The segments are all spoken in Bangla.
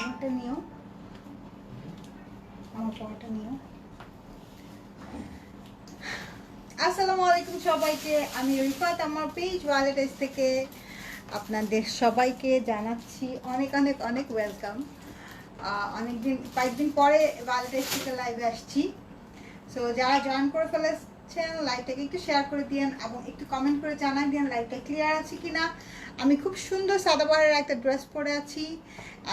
আমারটা নিও। আমার পড়াটা নিও। আসসালামু আলাইকুম সবাইকে। আমি রিফাত আমার পেজ ওয়ালেটেস থেকে আপনাদের সবাইকে জানাচ্ছি অনেক অনেক অনেক ওয়েলকাম। অনেকদিন, কয়েকদিন পরে ওয়ালেটেস থেকে লাইভে আসছি। সো যারা জয়েন করে ফেলেছেন লাইভটাকে একটু শেয়ার করে দিয়েন এবং একটু কমেন্ট করে জানাই দিন লাইভটা ক্লিয়ার আছে কি না আমি খুব সুন্দর সাদাবারের একটা ড্রেস পরে আছি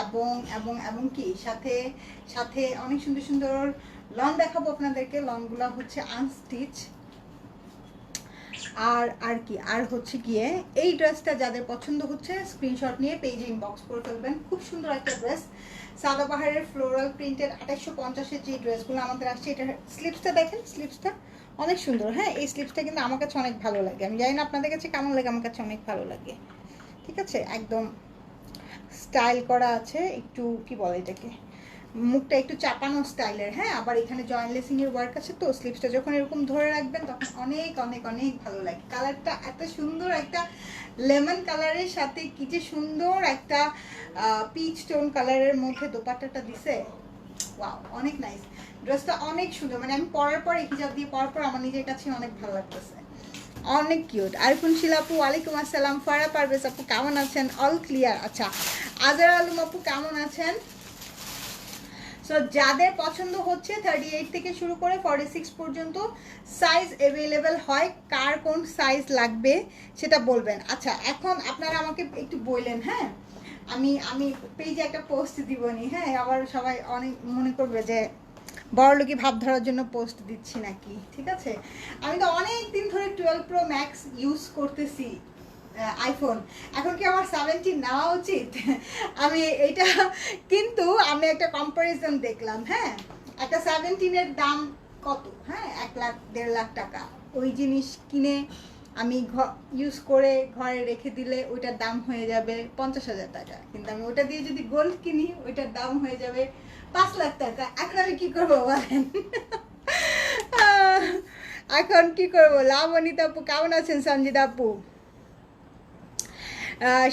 এবং এবং এবং কি, সাথে সাথে অনেক সুন্দর সুন্দর লন দেখাবো আপনাদেরকে। লনগুলো হচ্ছে আনস্টিচ আর আর কি, আর হচ্ছে গিয়ে এই ড্রেসটা যাদের পছন্দ হচ্ছে স্ক্রিনশট নিয়ে পেজে ইনবক্স করে ফেলবেন। খুব সুন্দর একটা ড্রেস সাদা পাহাড়ের ফ্লোরাল প্রিন্টের আঠাইশশো পঞ্চাশের যে ড্রেসগুলো আমাদের আসছে, এটার স্লিপসটা দেখেন স্লিপসটা অনেক সুন্দর। হ্যাঁ এই স্লিপসটা কিন্তু আমার কাছে অনেক ভালো লাগে। আমি জানি না আপনাদের কাছে কেমন লাগে, আমার কাছে অনেক ভালো লাগে। ঠিক আছে? একদম স্টাইল করা আছে, একটু কি বলে এটাকে? মুখটা একটু চাপানো স্টাইলের হ্যাঁ? আবার এখানে জয়েন্ট লেসিং এর ওয়ার্ক আছে তো স্লিপসটা যখন এরকম ধরে রাখবেন তখন অনেক অনেক অনেক ভালো লাগে। কালারটা এত সুন্দর একটা লেমন কালারের সাথে কি যে সুন্দর একটা পিচ টোন কালারের মধ্যে দোপাট্টাটা দিছে। ওয়াও অনেক নাইস ড্রেসটা অনেক সুন্দর মানে আমি পরার পর হিজাব দিয়ে পরার পর আমার নিজের কাছে অনেক ভালো লাগতেছে। অনেক কিউট আরিফুন শিলা আপু ওয়ালাইকুম আসসালাম। ফারা পারভেজ আপু, কেমন আছেন? অল ক্লিয়ার আচ্ছা আজার আলম আপু, কেমন আছেন? সো যাদের পছন্দ হচ্ছে থার্টি এইট থেকে শুরু করে ফর্টি সিক্স পর্যন্ত সাইজ অ্যাভেলেবেল হয়, কার কোন সাইজ লাগবে সেটা বলবেন। আচ্ছা এখন আপনারা আমাকে একটু বললেন হ্যাঁ? আমি আমি পেজে একটা পোস্ট দিবনি হ্যাঁ? আবার সবাই অনেক মনে করবে যে বড়লোকি ভাব ধরার জন্য পোস্ট দিচ্ছি নাকি? ঠিক আছে? আমি তো অনেক দিন ধরে টুয়েলভ প্রো ম্যাক্স ইউজ করতেছি আইফোন এখন কি আমার সেভেন্টিন নেওয়া উচিত? আমি এটা কিন্তু আমি একটা কম্পারিজন দেখলাম হ্যাঁ? একটা সেভেন্টিনের দাম কত? হ্যাঁ এক লাখ, দেড় লাখ টাকা। ওই জিনিস কিনে আমি ইউজ করে ঘরে রেখে দিলে ওইটার দাম হয়ে যাবে পঞ্চাশ হাজার টাকা। কিন্তু আমি ওটা দিয়ে যদি গোল্ড কিনি, ওইটার দাম হয়ে যাবে পাঁচ লাখ টাকা। এখন আমি কি করব বলেন? এখন কি করব? লাবণিতা আপু, কেমন আছেন সঞ্জিত আপু?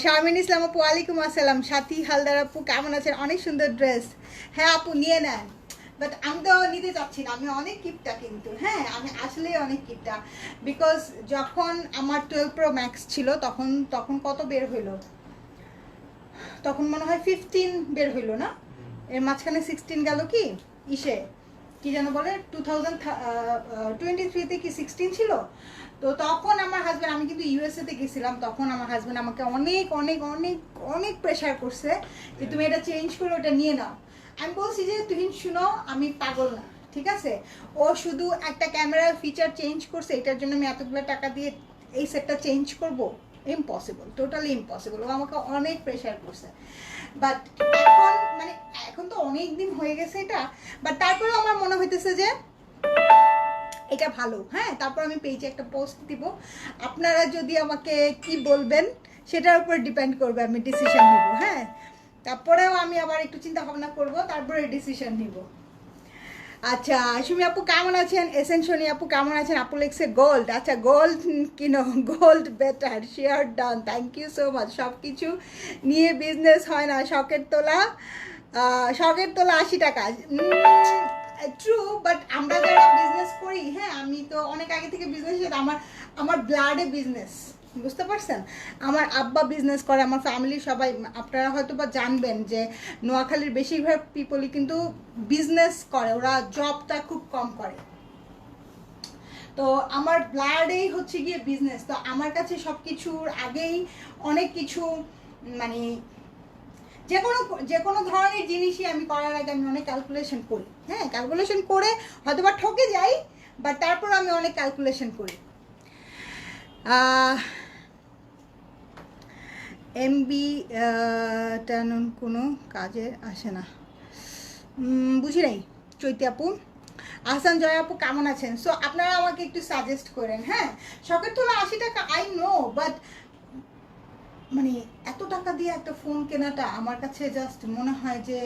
শারমিন ইসলাম আপু, ওয়ালাইকুম আসসালাম। সাথী হালদার আপু, কেমন আছেন? অনেক সুন্দর ড্রেস হ্যাঁ আপু, নিয়ে নেন। বাট আমি তো নিতে চাচ্ছি না। আমি অনেক কিপটা কিন্তু হ্যাঁ আমি আসলেই অনেক কিপটা বিকজ যখন আমার টুয়েলভ প্রো ম্যাক্স ছিল, তখন তখন কত বের হইল? তখন মনে হয় ফিফটিন বের হইল না? এর মাঝখানে সিক্সটিন গেল কি? ইসে। কি যেন বলে? টু থাউজেন্ড টোয়েন্টি থ্রিতে কি সিক্সটিন ছিল? তো তখন আমার হাজব্যান্ড আমি কিন্তু ইউএসএতে গেছিলাম, তখন আমার হাজব্যান্ড আমাকে অনেক অনেক অনেক অনেক প্রেশার করছে যে তুমি এটা চেঞ্জ করে, ওটা নিয়ে নাও। আমি বলছি যে, তুমি শুনো, আমি পাগল না, ঠিক আছে? ও শুধু একটা ক্যামেরার ফিচার চেঞ্জ করছে, এটার জন্য আমি এতগুলো টাকা দিয়ে এই সেটটা চেঞ্জ করব? ইম্পসিবল টোটালি ইম্পসিবল ও আমাকে অনেক প্রেশার করছে। বাট এখন মানে এখন তো অনেক দিন হয়ে গেছে এটা বাট তারপরেও আমার মনে হইতেছে যে এটা ভালো। হ্যাঁ তারপর আমি পেজে একটা পোস্ট দিব। আপনারা যদি আমাকে কি বলবেন, সেটার উপর ডিপেন্ড করবে আমি ডিসিশন নিব। হ্যাঁ তারপরেও আমি আবার একটু চিন্তা ভাবনা করব, তারপরে ডিসিশন নিব। আচ্ছা সুমি আপু কেমন আছেন? এসেনশনি আপু কেমন আছেন? আপু লিখছে গোল্ড আচ্ছা গোল্ড কিনো gold better share done thank you so much সব কিছু নিয়ে বিজনেস হয় না, শখের তোলা শখের তোলা আশি টাকা। ট্রু বাট আমরা যারা বিজনেস করি হ্যাঁ আমি তো অনেক আগে থেকে বিজনেস আমার আমার ব্লাডে বিজনেস বুঝতে পারছেন? আমার আব্বা বিজনেস করে, আমার ফ্যামিলির সবাই, আপনারা হয়তো বা জানবেন যে নোয়াখালীর বেশিরভাগ পিপলই কিন্তু বিজনেস করে, ওরা জবটা খুব কম করে। তো আমার ব্লাডেই হচ্ছে গিয়ে বিজনেস তো আমার কাছে সব কিছুর আগেই অনেক কিছু মানে যে কোনো যে কোনো ধরনের জিনিসই আমি করার আগে আমি অনেক ক্যালকুলেশন করি। হ্যাঁ ক্যালকুলেশন করে হয়তো বা ঠকে যাই বাট তারপর আমি অনেক ক্যালকুলেশন করি। এমবি টানুন কোনো কাজে আসে না। বুঝি নাই, চৈতি আপু? আহসান জয় আপু, কেমন আছেন? সো আপনারা আমাকে একটু সাজেস্ট করেন হ্যাঁ? শখের তোলা আশি টাকা আই নো বাট মানে এত টাকা দিয়ে একটা ফোন কেনাটা আমার কাছে জাস্ট মনে হয় যে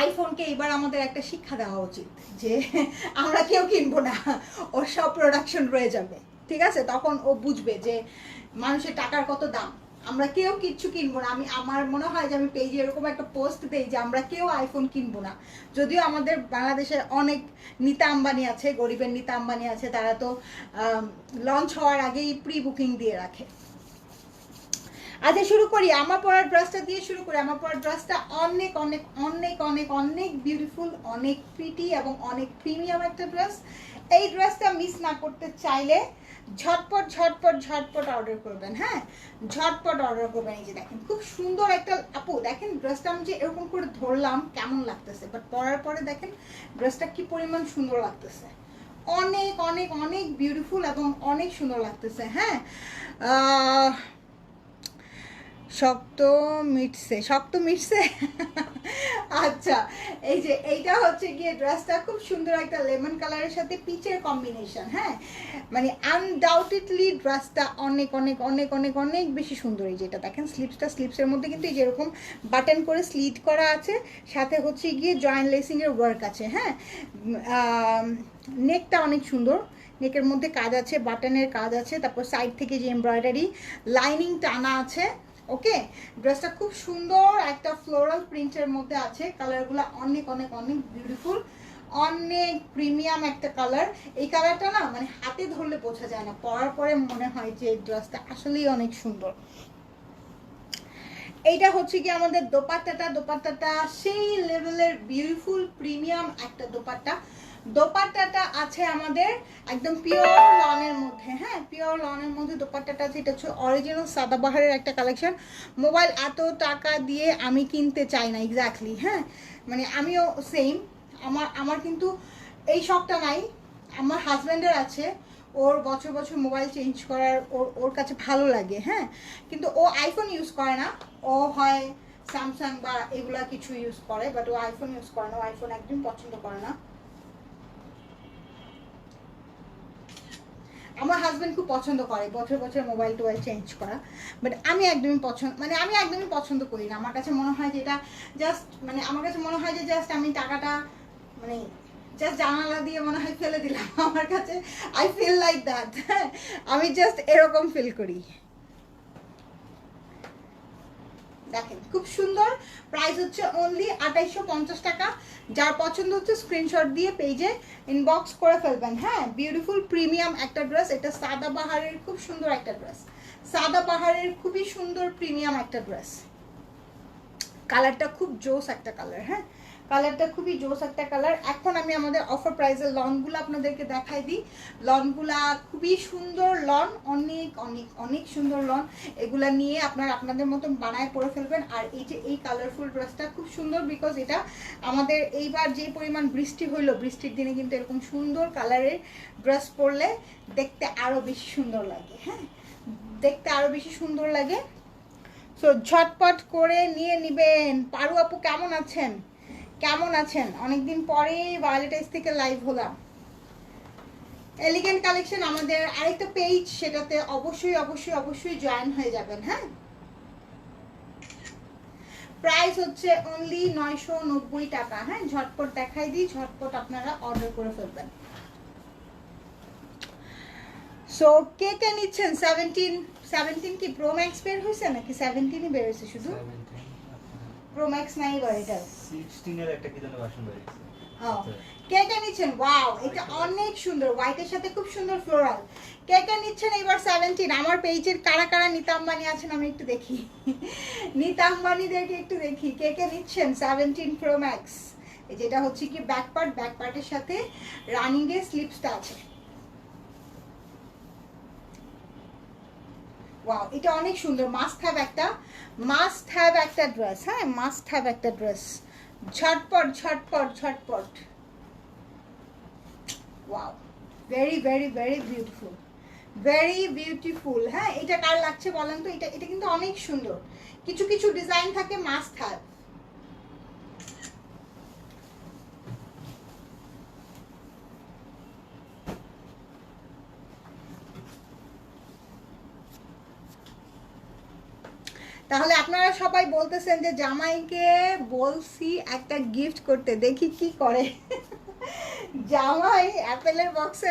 আইফোনকে এবার আমাদের একটা শিক্ষা দেওয়া উচিত যে আমরা কেউ কিনবো না, ওর সব প্রোডাকশন রয়ে যাবে। ঠিক আছে? তখন ও বুঝবে যে মানুষের টাকার কত দাম। আমরা কেউ কিচ্ছু কিনবো না। আমি, আমার মনে হয় যে আমি পেজে এরকম একটা পোস্ট দেই যে আমরা কেউ আইফোন কিনবো না। যদিও আমাদের বাংলাদেশে অনেক নিতা আম্বানি আছে, গরিবের নিতা আম্বানি আছে, তারা তো লঞ্চ হওয়ার আগেই প্রি বুকিং দিয়ে রাখে। আচ্ছা শুরু করি। আমার পরার ড্রেসটা দিয়ে শুরু করি। আমার পরার ড্রেসটা অনেক অনেক অনেক অনেক অনেক বিউটিফুল অনেক প্রিটি এবং অনেক প্রিমিয়াম একটা ড্রেস এই ড্রেসটা মিস না করতে চাইলে ঝটপট ঝটপট ঝটপট অর্ডার করবেন হ্যাঁ? ঝটপট অর্ডার করবেন। এই যে দেখেন, খুব সুন্দর একটা, আপু, দেখেন ড্রেসটা আমি যে এরকম করে ধরলাম, কেমন লাগতেছে? বাট পরার পরে দেখেন ড্রেসটা কি পরিমাণ সুন্দর লাগতেছে। অনেক অনেক অনেক বিউটিফুল এবং অনেক সুন্দর লাগতেছে হ্যাঁ? শক্ত মিটছে শক্ত মিটছে আচ্ছা এই যে এইটা হচ্ছে গিয়ে ড্রেসটা খুব সুন্দর একটা লেমন কালারের সাথে পিচের কম্বিনেশন হ্যাঁ? মানে আনডাউটেডলি ড্রেসটা অনেক অনেক অনেক অনেক অনেক বেশি সুন্দর এই যেটা দেখেন স্লিপসটা স্লিপসের মধ্যে কিন্তু এই যেরকম বাটন করে স্লিট করা আছে, সাথে হচ্ছে গিয়ে জয়েন্ট লেসিংয়ের ওয়ার্ক আছে হ্যাঁ? নেকটা অনেক সুন্দর। নেকের মধ্যে কাজ আছে বাটনের কাজ আছে, তারপর সাইড থেকে যে এমব্রয়ডারি লাইনিং টানা আছে ওকে ড্রেসটা খুব সুন্দর, একটা ফ্লোরাল প্রিন্টের মধ্যে আছে। কালারগুলো অনেক অনেক অনেক বিউটিফুল অনেক প্রিমিয়াম একটা কালার এই কালারটা না মানে হাতে ধরলে বোঝা যায় না, পরার পরে মনে হয় যে এই ড্রেসটা আসলেই অনেক সুন্দর। এইটা হচ্ছে কি আমাদের দোপাট্টাটা। দোপাট্টাটা সেই লেভেলের বিউটিফুল প্রিমিয়াম একটা দোপাট্টা। দোপাট্টাটা আছে আমাদের একদম পিওর লনের মধ্যে হ্যাঁ? পিওর লনের মধ্যে দোপাট্টাটা আছে, এটা হচ্ছে অরিজিনাল সাদাবাহারের একটা কালেকশন মোবাইল এত টাকা দিয়ে আমি কিনতে চাই না এক্স্যাক্টলি হ্যাঁ? মানে আমিও সেম আমার আমার কিন্তু এই শখটা নাই। আমার হাজব্যান্ডের আছে, ওর বছর বছর মোবাইল চেঞ্জ করার, ওর ওর কাছে ভালো লাগে হ্যাঁ? কিন্তু ও আইফোন ইউজ করে না। ও হয় স্যামসাং বা এগুলা কিছু ইউজ করে বাট ও আইফোন ইউজ করে না, ও আইফোন একদম পছন্দ করে না। আমার হাজব্যান্ড খুব পছন্দ করে, বছর বছর মোবাইল টোবাইল চেঞ্জ করা। বাট আমি একদমই পছন্দ মানে আমি একদমই পছন্দ করি না। আমার কাছে মনে হয় যে এটা জাস্ট মানে আমার কাছে মনে হয় যে জাস্ট আমি টাকাটা মানে জাস্ট জানালা দিয়ে মনে হয় ফেলে দিলাম। আমার কাছে আই ফিল লাইক দ্যাট আমি জাস্ট এরকম ফিল করি। দেখেন, খুব সুন্দর। প্রাইস হচ্ছে অনলি আঠাইশো পঞ্চাশ টাকা। যার পছন্দ হচ্ছে স্ক্রিনশট দিয়ে পেজে ইনবক্স করে ফেলবেন। হ্যাঁ বিউটিফুল প্রিমিয়াম একটা ড্রেস এটা সাদা বাহারের খুব সুন্দর একটা ড্রেস সাদা বাহারের খুবই সুন্দর প্রিমিয়াম একটা ড্রেস কালারটা খুব জোস একটা কালার হ্যাঁ? কালারটা খুবই জোস একটা কালার। এখন আমি আমাদের অফার প্রাইসের লনগুলো আপনাদেরকে দেখাই দিই। লনগুলা খুবই সুন্দর লন, অনেক অনেক অনেক সুন্দর লন। এগুলা নিয়ে আপনারা আপনাদের মতন বানায় পরে ফেলবেন। আর এই যে এই কালারফুল ড্রেসটা খুব সুন্দর বিকজ এটা আমাদের এইবার যে পরিমাণ বৃষ্টি হইল, বৃষ্টির দিনে কিন্তু এরকম সুন্দর কালারের ড্রেস পরলে দেখতে আরও বেশি সুন্দর লাগে হ্যাঁ? দেখতে আরও বেশি সুন্দর লাগে। সো ঝটপট করে নিয়ে নিবেন। পারু আপু, কেমন আছেন? কেমন আছেন? অনেকদিন পরে ভায়োলেটাইজ থেকে লাইভ হলাম। এলিগেন্ট কালেকশন আমাদের আরেকটা পেজ সেটাতে অবশ্যই অবশ্যই অবশ্যই জয়েন হয়ে যাবেন হ্যাঁ? প্রাইস হচ্ছে অনলি নয়শো নব্বই টাকা হ্যাঁ? ঝটপট দেখাই দিই, ঝটপট আপনারা অর্ডার করে ফেলবেন। সো কে কে নিচ্ছেন? সেভেন্টিন সেভেন্টিন কি প্রো ম্যাক্স বের হয়েছে নাকি সেভেন্টিনই বের হয়েছে শুধু? প্রো ম্যাক্স নাই বা এটা সিক্সটিনের একটা কি যেন ভার্সন ও, কে কে নিচ্ছেন ওয়াও এটা অনেক সুন্দর হোয়াইটের সাথে খুব সুন্দর ফ্লোরাল কে কে নিচ্ছেন এবার সেভেন্টিন আমার পেজের কারা কারা নিতা আম্বানি আছেন আমি একটু দেখি। নিতা আম্বানিদেরকে একটু দেখি কে কে নিচ্ছেন সেভেন্টিন প্রো ম্যাক্স যেটা হচ্ছে কি ব্যাক পার্ট ব্যাক পার্টের সাথে রানিং এর স্লিপসটা আছে। ওয়াও এটা অনেক সুন্দর। মাস্ট হ্যাভ একটা মাস্ট হ্যাভ একটা ড্রেস হ্যাঁ? মাস্ট হ্যাভ একটা ড্রেস ঝটপট ঝটপট ঝটপট। Wow very very very beautiful very beautiful হ্যাঁ? এটা কার লাগছে বলেন তো? এটা এটা কিন্তু অনেক সুন্দর। কিছু কিছু ডিজাইন থাকে মাস্ট হ্যাভ তাহলে আপনারা সবাই বলতেছেন যে জামাইকে বলছি একটা গিফট করতে, দেখি কি করে। জামাই অ্যাপেলের বক্সে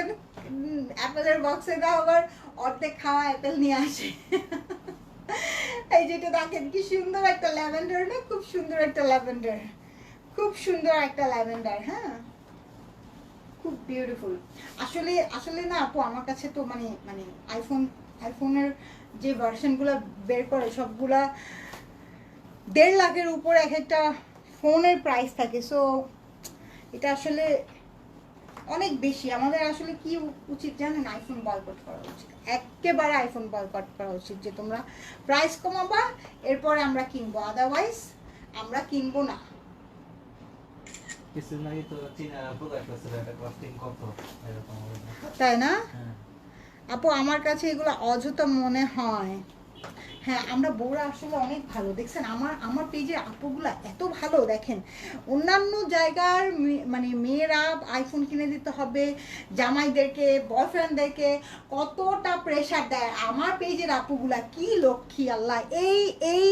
অ্যাপেলের বক্সে দাও আবার অর্ধেক খাওয়া অ্যাপেল নিয়ে আসে। এই যেটা দেখেন, কি সুন্দর একটা ল্যাভেন্ডার না? খুব সুন্দর একটা ল্যাভেন্ডার। খুব সুন্দর একটা ল্যাভেন্ডার হ্যাঁ? খুব বিউটিফুল আসলে আসলে না আপু, আমার কাছে তো মানে মানে আইফোন আইফোনের যে ভার্সনগুলো বের করে সবগুলা দেড় লাখের উপর এক একটা ফোনের প্রাইস থাকে। সো এটা আসলে অনেক বেশি। আমাদের আসলে কি উচিত জানেন? আইফোন বয়কট করা উচিত। একেবারে আইফোন বয়কট করা উচিত যে তোমরা প্রাইস কমাবা এরপরে আমরা কিনবো। আদারওয়াইজ আমরা কিনবো না। তাই না? হ্যাঁ। আপু, আমার কাছে এগুলো অযথা মনে হয়। হ্যাঁ আমরা বউরা আসলে অনেক ভালো। দেখছেন, আমার আমার পেজের আপুগুলা এত ভালো, দেখেন। অন্যান্য জায়গার মানে মেয়েরা আইফোন কিনে দিতে হবে, জামাইদেরকে বয়ফ্রেন্ডদেরকে কতটা প্রেশার দেয়। আমার পেজের আপুগুলা কি লক্ষ্মী আল্লাহ! এই এই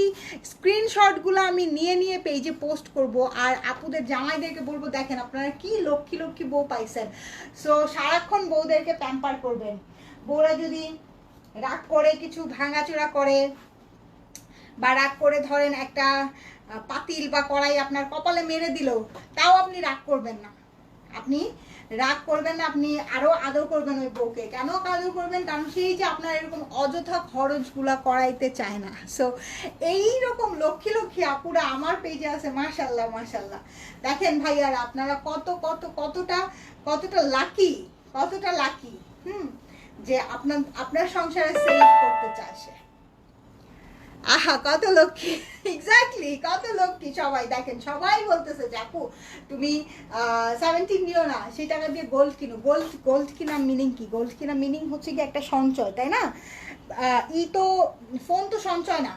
স্ক্রিনশটগুলো আমি নিয়ে নিয়ে পেজে পোস্ট করব আর আপুদের জামাইদেরকে বলব, দেখেন আপনারা কি লক্ষ্মী লক্ষ্মী বউ পাইছেন। সো সারাক্ষণ বউদেরকে প্যাম্পার করবেন। বউরা যদি রাগ করে, কিছু ভাঙাচোরা করে বা রাগ করে ধরেন একটা পাতিল বা কড়াই আপনার কপালে মেরে দিল, তাও আপনি রাগ করবেন না। আপনি রাগ করবেন না, আপনি আরও আদর করবেন ওই বউকে। কেন আদর করবেন? কারণ সেই যে আপনার এরকম অযথা খরচগুলা করাইতে চায় না। সো এই রকম লক্ষ্মী লক্ষ্মী আপুরা আমার পেজে আছে মাশাল্লাহ মাশাল্লাহ দেখেন ভাইয়ারা, আপনারা কত কত, কতটা কতটা লাকি কতটা লাকি হুম? যে আপনার আপনার সংসারে সেভ করতে চায় সে। আহা, কত লক্ষ্মী। এক্স্যাক্টলি কত লক্ষ্মী সবাই। দেখেন, সবাই বলতেছে যে, আপু, তুমি সেভেন্টিন নিও না, সেই টাকা দিয়ে গোল্ড কিনো। গোল্ড গোল্ড কিনা মিনিং কি? গোল্ড কিনা মিনিং হচ্ছে কি একটা সঞ্চয়, তাই না? ই তো ফোন তো সঞ্চয় না।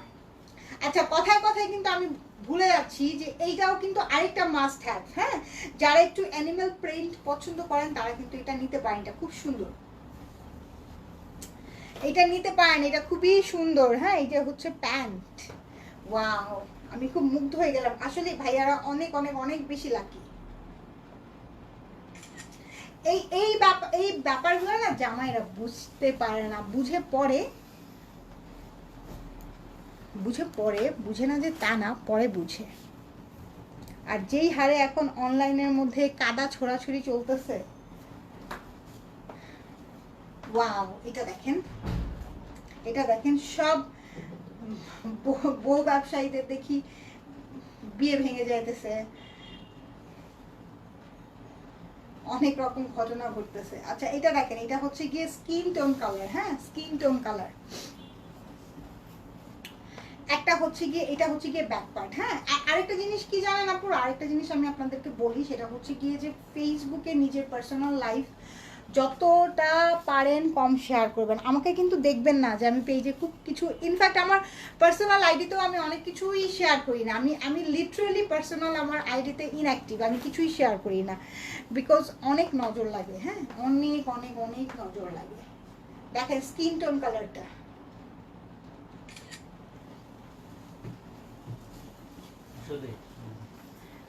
আচ্ছা কথায় কথায় কিন্তু আমি ভুলে যাচ্ছি যে, এইটাও কিন্তু আরেকটা মাস্ট হ্যাভ হ্যাঁ? যারা একটু অ্যানিমেল প্রিন্ট পছন্দ করেন, তারা কিন্তু এটা নিতে পারেন এটা। খুব সুন্দর। এটা নিতে পারেন, এটা খুবই সুন্দর হ্যাঁ এটা হচ্ছে প্যান্ট। ওয়াও, আমি খুব মুগ্ধ হয়ে গেলাম। আসলে ভাইয়ারা অনেক অনেক অনেক বেশি লাকি এই এই ব্যাপার এই ব্যাপারগুলো না জামাইরা বুঝতে পারে না, বুঝে পড়ে। বুঝে পড়ে, বুঝে না যে তা না, পরে বুঝে। আর যেই হারে এখন অনলাইনের মধ্যে কাদা ছোড়াছুড়ি চলতেছে ওয়াও এটা দেখেন। এটা দেখেন, সব বউ- ব্যবসায়ীদের দেখি বিয়ে ভেঙে যাইতেছে। অনেক রকম ঘটনা ঘটতেছে। আচ্ছা এটা দেখেন, এটা হচ্ছে গিয়ে স্কিন টোন কালার হ্যাঁ? স্কিন টোন কালার একটা হচ্ছে গিয়ে, এটা হচ্ছে গিয়ে ব্যাক পার্ট হ্যাঁ? আরেকটা জিনিস কি জানেন আপুর? আরেকটা জিনিস আমি আপনাদেরকে বলি, সেটা হচ্ছে গিয়ে যে ফেসবুকে নিজের পার্সোনাল লাইফ যতটা পারেন কম শেয়ার করবেন। আমাকে কিন্তু দেখবেন না যে আমি পেজে খুব কিছু ইনফ্যাক্ট আমার পার্সোনাল আইডিতেও আমি অনেক কিছুই শেয়ার করি না। আমি আমি লিটারেলি পার্সোনাল আমার আইডিতে ইনঅ্যাক্টিভ আমি কিছুই শেয়ার করি না। বিকজ অনেক নজর লাগে হ্যাঁ? অনেক অনেক অনেক নজর লাগে। দেখেন স্কিন টোন কালারটা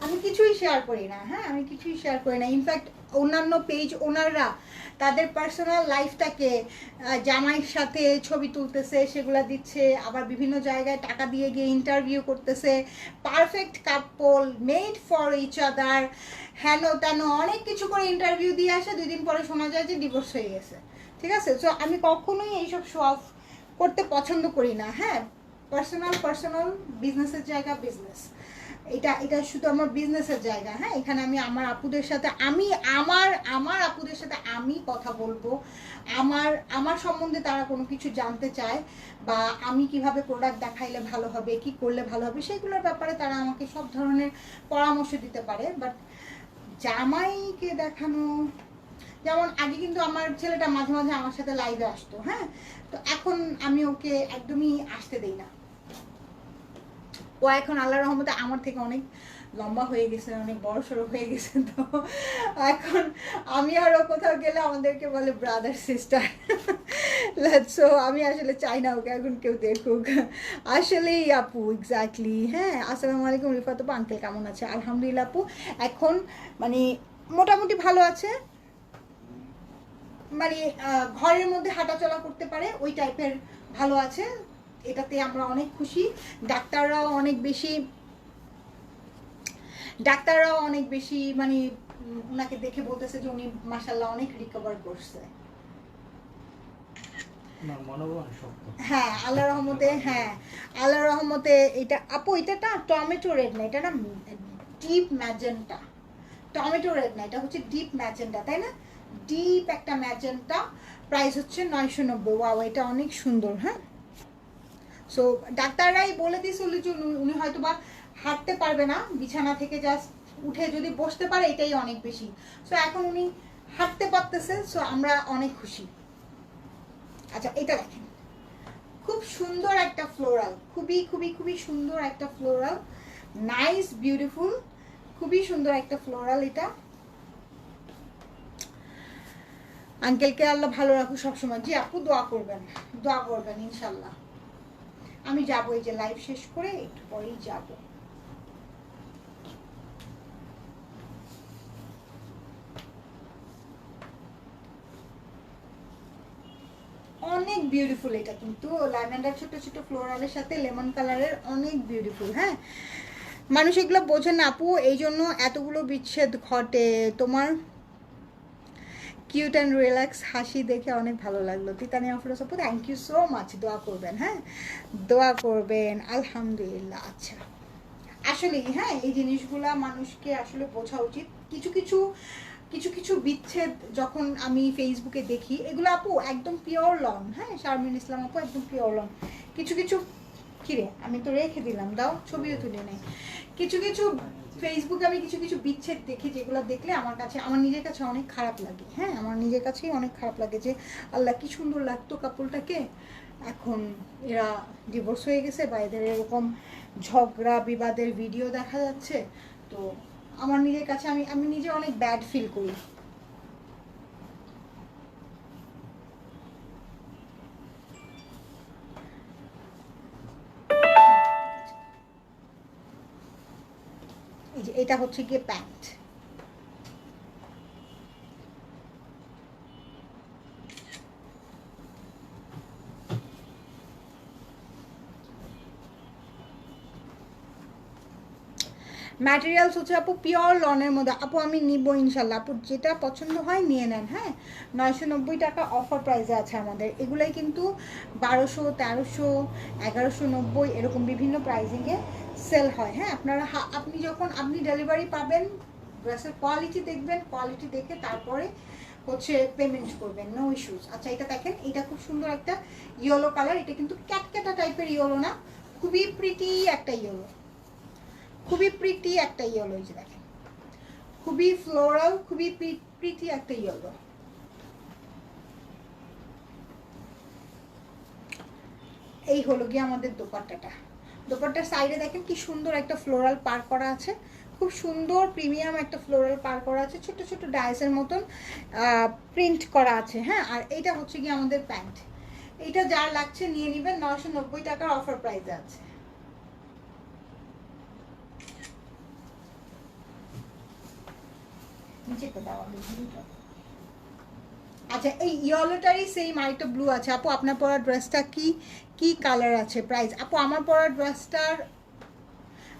আমি কিছুই শেয়ার করি না হ্যাঁ? আমি কিছুই শেয়ার করি না। ইনফ্যাক্ট অন্যান্য পেজ ওনাররা তাদের পার্সোনাল লাইফটাকে জামাইয়ের সাথে ছবি তুলতেছে, সেগুলো দিচ্ছে, আবার বিভিন্ন জায়গায় টাকা দিয়ে গিয়ে ইন্টারভিউ করতেছে। Perfect couple made for each other হেন তেন অনেক কিছু করে ইন্টারভিউ দিয়ে আসে দুই দিন পরে শোনা যায় যে ডিভোর্স হয়ে গেছে। ঠিক আছে? সো আমি কখনোই এইসব শো অফ করতে পছন্দ করি না হ্যাঁ? পার্সোনাল পার্সোনাল বিজনেসের জায়গা বিজনেস এটা এটা শুধু আমার বিজনেসের জায়গা হ্যাঁ? এখানে আমি আমার আপুদের সাথে, আমি আমার আমার আপুদের সাথে আমি কথা বলব। আমার আমার সম্বন্ধে তারা কোনো কিছু জানতে চায় বা আমি কীভাবে প্রোডাক্ট দেখাইলে ভালো হবে, কি করলে ভালো হবে সেইগুলোর ব্যাপারে তারা আমাকে সব ধরনের পরামর্শ দিতে পারে। বাট জামাইকে দেখানো, যেমন আগে কিন্তু আমার ছেলেটা মাঝে মাঝে আমার সাথে লাইভে আসতো হ্যাঁ? তো এখন আমি ওকে একদমই আসতে দেই না। ও এখন আল্লাহ রহমতে আমার থেকে অনেক লম্বা হয়ে গেছে, অনেক বড় সড়ো হয়ে গেছে তো। এখন আমি আর ও কোথাও গেলে আমাদেরকে বলে ব্রাদার সিস্টার সো আমি আসলে চাই না ওকে, এখন কেউ দেখুক। আসলেই আপু এক্স্যাক্টলি হ্যাঁ? আসসালামু আলাইকুম, রিফাত আপু আঙ্কেল কেমন আছে? আলহামদুলিল্লাহ আপু, এখন মানে মোটামুটি ভালো আছে। মানে ঘরের মধ্যে হাঁটাচলা করতে পারে, ওই টাইপের ভালো আছে। এটাতে আমরা অনেক খুশি। ডাক্তাররাও অনেক বেশি ডাক্তাররাও অনেক বেশি মানে ওনাকে দেখে বলতেছে যে উনি মাসাল্লাহ অনেক রিকভার করছে। হ্যাঁ আল্লাহ রহমতে হ্যাঁ আল্লাহ রহমতে এটা আপু এটা না টমেটো রেড না এটা না ডিপ ম্যাজেন্টা। টমেটো রেড না এটা হচ্ছে ডিপ ম্যাজেন্টা তাই না? ডিপ একটা ম্যাজেন্টা প্রাইস হচ্ছে নয়শো নব্বই। ওয়াও এটা অনেক সুন্দর হ্যাঁ? সো ডাক্তাররাই বলে উনি- উনি হয়তো বা হাঁটতে পারবে না, বিছানা থেকে জাস্ট উঠে যদি বসতে পারে, এটাই অনেক বেশি। সো এখন উনি হাঁটতে পারতেছে সো আমরা অনেক খুশি। আচ্ছা এটা দেখেন। খুব সুন্দর একটা ফ্লোরাল খুবই খুবই খুবই সুন্দর একটা ফ্লোরাল নাইস বিউটিফুল খুবই সুন্দর একটা ফ্লোরাল এটা। আঙ্কেলকে আল্লাহ ভালো রাখুক সবসময়। জি আপু, দোয়া করবেন। দোয়া করবেন, ইনশাল্লাহ। আমি যাব, এই যে লাইভ শেষ করে একটু পরেই যাব। অনেক বিউটিফুল এটা কিন্তু। ল্যাভেন্ডার ছোট ছোট ফ্লোরালের সাথে লেমন কালারের অনেক বিউটিফুল হ্যাঁ? মানুষ এগুলো বোঝে না, আপু এই জন্য এতগুলো বিচ্ছেদ ঘটে। তোমার কিউট অ্যান্ড রিল্যাক্স হাসি দেখে অনেক ভালো লাগল। তিতানি আফরোজ আপু থ্যাংক ইউ সো মাচ দোয়া করবেন হ্যাঁ? দোয়া করবেন, আলহামদুলিল্লাহ। আচ্ছা আসলে হ্যাঁ এই জিনিসগুলা মানুষকে আসলে বোঝা উচিত। কিছু কিছু কিছু কিছু বিচ্ছেদ যখন আমি ফেসবুকে দেখি, এগুলো আপু একদম পিওর লন হ্যাঁ? শারমিন ইসলাম আপু একদম পিওর লন। কিছু কিছু, কিরে, আমি তো রেখে দিলাম, দাও, ছবিও তুলে নেই। কিছু কিছু ফেসবুকে আমি কিছু কিছু বিচ্ছেদ দেখি যেগুলো দেখলে আমার কাছে, আমার নিজের কাছে অনেক খারাপ লাগে। হ্যাঁ আমার নিজের কাছেই অনেক খারাপ লাগে যে, আল্লাহ কি সুন্দর লাগতো কাপড়টাকে। এখন এরা ডিভোর্স হয়ে গেছে বা এদের এরকম ঝগড়া, বিবাদের ভিডিও দেখা যাচ্ছে। তো আমার নিজের কাছে আমি আমি নিজে অনেক ব্যাড ফিল করি। এটা হচ্ছে গিয়ে প্যান্ট ম্যাটেরিয়ালস হচ্ছে আপু পিওর লনের মধ্যে। আপু, আমি নিব ইনশাল্লাহ আপু, যেটা পছন্দ হয় নিয়ে নেন হ্যাঁ? নয়শো নব্বই টাকা অফার প্রাইসে আছে আমাদের। এগুলাই কিন্তু বারোশো, তেরোশো, এগারোশো নব্বই, এরকম বিভিন্ন প্রাইজিংয়ে সেল হয়। হ্যাঁ আপনারা আপনি যখন, আপনি ডেলিভারি পাবেন ড্রেসের কোয়ালিটি দেখবেন কোয়ালিটি দেখে তারপরে হচ্ছে পেমেন্ট করবেন নো ইস্যুস আচ্ছা এটা দেখেন, এটা খুব সুন্দর একটা ইয়েলো কালার এটা কিন্তু ক্যাটক্যাটা টাইপের ইয়েলো না, খুবই প্রিটি একটা ইয়েলো খুবই প্রিটি একটা ইয়েলো এই যে দেখেন। খুবই ফ্লোরাল খুবই প্রিটি একটা ইয়েলো এই হলো গিয়ে আমাদের দোপাট্টাটা। দোপাট্টার সাইডে দেখেন কি সুন্দর একটা ফ্লোরাল পার করা আছে। খুব সুন্দর প্রিমিয়াম একটা ফ্লোরাল পার করা আছে। ছোট ছোট ডাইসের মতন প্রিন্ট করা আছে হ্যাঁ? আর এইটা হচ্ছে গিয়ে আমাদের প্যান্ট এইটা যার লাগছে নিয়ে নেবেন নশো নব্বই টাকার অফার প্রাইস আছে। নিচে তো দেওয়া আচ্ছা এই ইয়েলোটারই সেম আরেকটা ব্লু আছে। আপু, আপনার পরা ড্রেসটা কি? কি কালার আছে? প্রাইস আপু, আমার পরা ড্রেসটার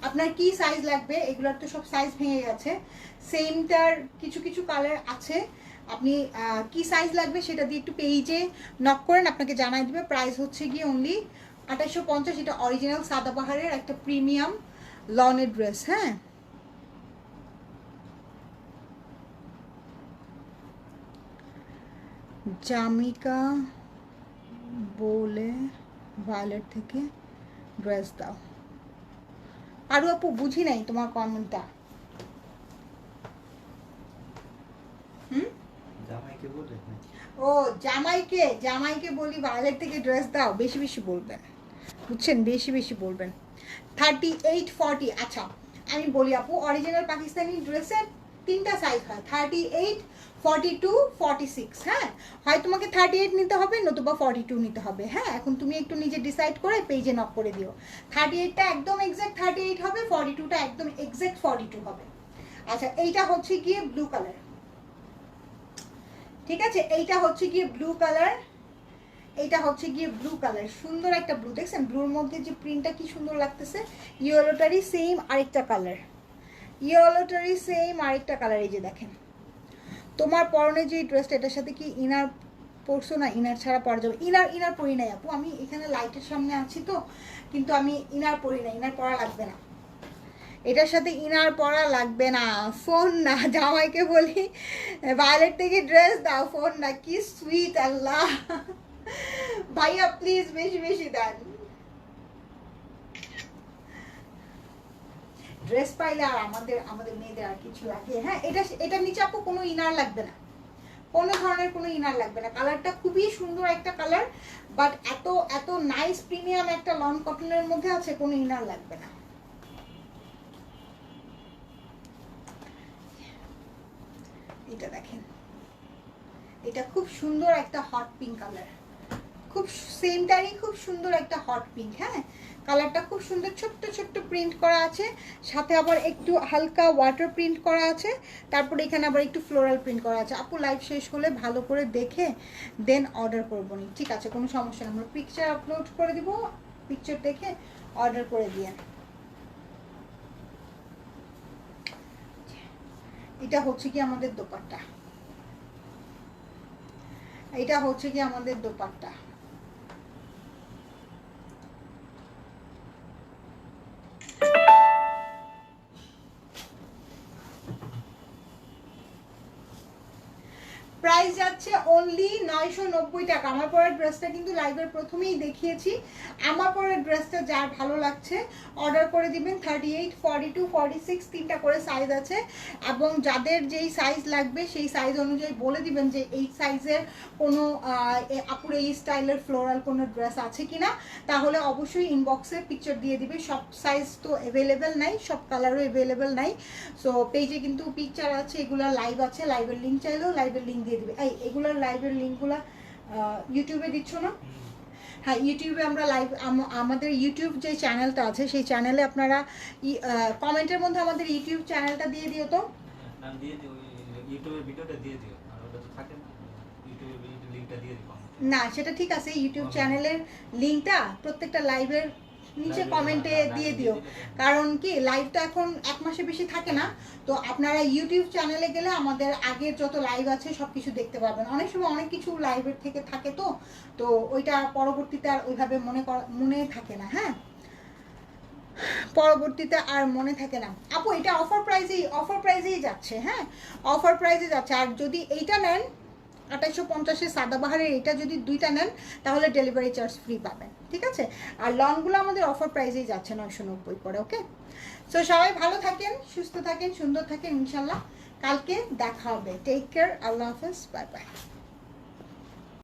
আপনার কি সাইজ লাগবে? এগুলোর তো সব সাইজ ভেঙে গেছে। সেমটার কিছু কিছু কালার আছে। আপনি কি সাইজ লাগবে সেটা দিয়ে একটু পেজে নক করেন, আপনাকে জানাই দেবে। প্রাইস হচ্ছে গিয়ে অনলি আঠাশশো পঞ্চাশ। এটা অরিজিনাল সাদাবাহারের একটা প্রিমিয়াম লনের ড্রেস হ্যাঁ? জামিকা বলে ভায়োলেট থেকে ড্রেস দাও। আরও আপু বুঝি নাই তোমার কমেন্টটা হুম? ও জামাইকে জামাইকে বলি ভায়োলেট থেকে ড্রেস দাও বেশি বেশি বলবেন। বুঝছেন? বেশি বেশি বলবেন। থার্টি এইট ফর্টি আচ্ছা আমি বলি আপু অরিজিনাল পাকিস্তানি ড্রেসের তিনটা সাইজ হয়। Thirty eight forty two forty six হ্যাঁ? হয় তোমাকে থার্টি এইট নিতে হবে, নতুবা ফর্টি টু নিতে হবে হ্যাঁ? এখন তুমি একটু নিজে ডিসাইড করে পেজে নক করে দিও। থার্টি এইটটা একদম এক্সাক্ট থার্টি এইট হবে ফর্টি টুটা একদম এক্সাক্ট ফর্টি টু হবে। আচ্ছা এইটা হচ্ছে গিয়ে ব্লু কালার ঠিক আছে? এইটা হচ্ছে গিয়ে ব্লু কালার এটা হচ্ছে গিয়ে ব্লু কালার সুন্দর একটা ব্লু দেখছেন? ব্লুর মধ্যে যে প্রিন্টটা কি সুন্দর লাগতেছে? ইয়েলোটারই সেম আরেকটা কালার ইয়েলোটারই সেম আরেকটা কালার এই যে দেখেন। তোমার পরনে যে ড্রেসটা এটার সাথে কি ইনার পরশো না ইনার ছাড়া পরা যাবে? ইনার ইনার পরি নাই আপু। আমি এখানে লাইটের সামনে আছি তো, কিন্তু আমি ইনার পরি না ইনার পরা লাগবে না। এটার সাথে ইনার পরা লাগবে না। ফোন না, জামাইকে বলি ভায়োলেট থেকে ড্রেস দাও ফোন না। কি সুইট আল্লাহ। ভাইয়া প্লিজ বেশি বেশি দেন। ড্রেস পাইলে আর আমাদের আমাদের মেয়েদের আর কিছু লাগে। হ্যাঁ এটা এটার নিচে আপু কোনো ইনার লাগবে না। কোনো ধরনের কোনো ইনার লাগবে না। কালারটা খুবই সুন্দর একটা কালার বাট এত এত নাইস প্রিমিয়াম একটা লন কটনের মধ্যে আছে, কোনো ইনার লাগবে না। এটা দেখেন। এটা খুব সুন্দর একটা হট পিঙ্ক কালার খুব সেমটারই খুব সুন্দর একটা হট পিঙ্ক হ্যাঁ? কালারটা খুব সুন্দর, ছোট্ট ছোট্ট প্রিন্ট করা আছে। সাথে আবার একটু হালকা ওয়াটার প্রিন্ট করা আছে। তারপরে এখানে আবার একটু ফ্লোরাল প্রিন্ট করা আছে। আপু লাইভ শেষ হলে ভালো করে দেখে দেন অর্ডার করব নি ঠিক আছে, কোনো সমস্যা নেই। আমরা পিকচার আপলোড করে দিব। পিকচার দেখে অর্ডার করে দিয়ে। এটা হচ্ছে কি আমাদের দোপাট্টা। এটা হচ্ছে কি আমাদের দোপাট্টা। প্রাইস যাচ্ছে অনলি নয়শো নব্বই টাকা। আমার পরের ড্রেসটা কিন্তু লাইভের প্রথমেই দেখিয়েছি। আমার পরের ড্রেসটা যার ভালো লাগছে অর্ডার করে দিবেন thirty eight forty two forty six তিনটা করে সাইজ আছে। এবং যাদের যেই সাইজ লাগবে, সেই সাইজ অনুযায়ী বলে দিবেন যে এই সাইজের কোনো আপুর এই স্টাইলের ফ্লোরাল কোনো ড্রেস আছে কি না তাহলে অবশ্যই ইনবক্সে পিকচার দিয়ে দিবে। সব সাইজ তো অ্যাভেলেবেল নাই, সব কালারও অ্যাভেলেবেল নাই। সো পেজে কিন্তু পিকচার আছে, এগুলো লাইভ আছে। লাইভের লিঙ্ক চাইলেও লাইভের লিঙ্ক দিয়ে দিবে। এই এগুলোর লাইভের লিঙ্কগুলো ইউটিউবে দিচ্ছ না? হ্যাঁ ইউটিউবে আমরা লাইভ আমাদের ইউটিউব যে চ্যানেলটা আছে সেই চ্যানেলে আপনারা কমেন্টের মধ্যে আমাদের ইউটিউব চ্যানেলটা দিয়ে দিও তো। নাম দিয়ে দিও ওই ইউটিউবের ভিডিওটা দিয়ে দিও। আর ওটা তো থাকে না ইউটিউবের লিংকটা দিয়ে দিও না সেটা ঠিক আছে ইউটিউব চ্যানেলের লিঙ্কটা প্রত্যেকটা লাইভের নিচে কমেন্টে দিয়ে দিও। কারণ কি লাইভটা এখন এক মাসে বেশি থাকে না। তো আপনারা ইউটিউব চ্যানেলে গেলে আমাদের আগের যত লাইভ আছে সব কিছু দেখতে পারবেন। অনেক সময় অনেক কিছু লাইভের থেকে থাকে তো। তো ওইটা পরবর্তীতে আর ওইভাবে মনে মনে থাকে না হ্যাঁ? পরবর্তীতে আর মনে থাকে না। আপু, এটা অফার প্রাইজেই অফার প্রাইজেই যাচ্ছে হ্যাঁ? অফার প্রাইজে যাচ্ছে। আর যদি এইটা নেন আঠাইশো পঞ্চাশের সাদাবাহারের এটা যদি দুইটা নেন, তাহলে ডেলিভারি চার্জ ফ্রি পাবেন, ঠিক আছে? আর লংগুলো আমাদের অফার প্রাইসেই যাচ্ছে নয়শো নব্বই পরে ওকে সো সবাই ভালো থাকেন, সুস্থ থাকেন, সুন্দর থাকেন, ইনশাল্লাহ। কালকে দেখা হবে। টেক কেয়ার আল্লাহ হাফেজ বাই বাই